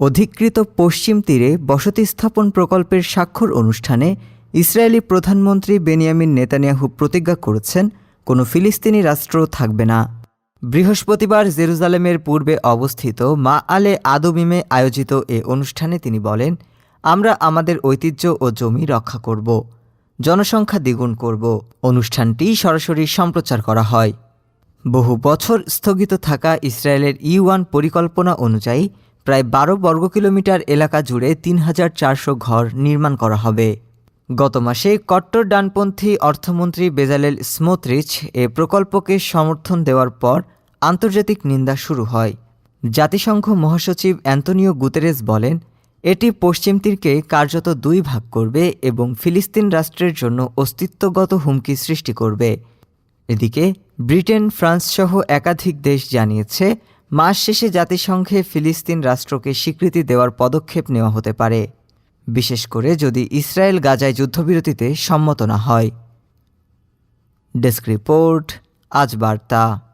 অধিকৃত পশ্চিম তীরে বসতি স্থাপন প্রকল্পের স্বাক্ষর অনুষ্ঠানে ইসরায়েলি প্রধানমন্ত্রী বেনিয়ামিন নেতানিয়াহু প্রতিজ্ঞা করেছেন, কোনো ফিলিস্তিনি রাষ্ট্র থাকবে না। বৃহস্পতিবার জেরুজালেমের পূর্বে অবস্থিত মা আলে আদমিমে আয়োজিত এ অনুষ্ঠানে তিনি বলেন, আমরা আমাদের ঐতিহ্য ও জমি রক্ষা করব, জনসংখ্যা দ্বিগুণ করব। অনুষ্ঠানটি সরাসরি সম্প্রচার করা হয়। বহু বছর স্থগিত থাকা ইসরায়েলের ই ওয়ান পরিকল্পনা অনুযায়ী প্রায় বারো বর্গ কিলোমিটার এলাকা জুড়ে তিন হাজার চারশো ঘর নির্মাণ করা হবে। গত মাসে কট্টর ডানপন্থী অর্থমন্ত্রী বেজালেল স্মোত্রিচ এ প্রকল্পকে সমর্থন দেওয়ার পর আন্তর্জাতিক নিন্দা শুরু হয়। জাতিসংঘ মহাসচিব অ্যান্তনিও গুতেরেস বলেন, এটি পশ্চিম তীরকে কার্যত দুই ভাগ করবে এবং ফিলিস্তিন রাষ্ট্রের জন্য অস্তিত্বগত হুমকি সৃষ্টি করবে। এদিকে ব্রিটেন ফ্রান্স সহ একাধিক দেশ জানিয়েছে মাস শেষে জাতিসংঘে ফিলিস্তিন রাষ্ট্রকে স্বীকৃতি দেওয়ার পদক্ষেপ নেওয়া হতে পারে। বিশেষ করে যদি ইসরায়েল গাজায় যুদ্ধবিরতিতে সম্মত না হয়। ডেস্ক রিপোর্ট, আজ বার্তা।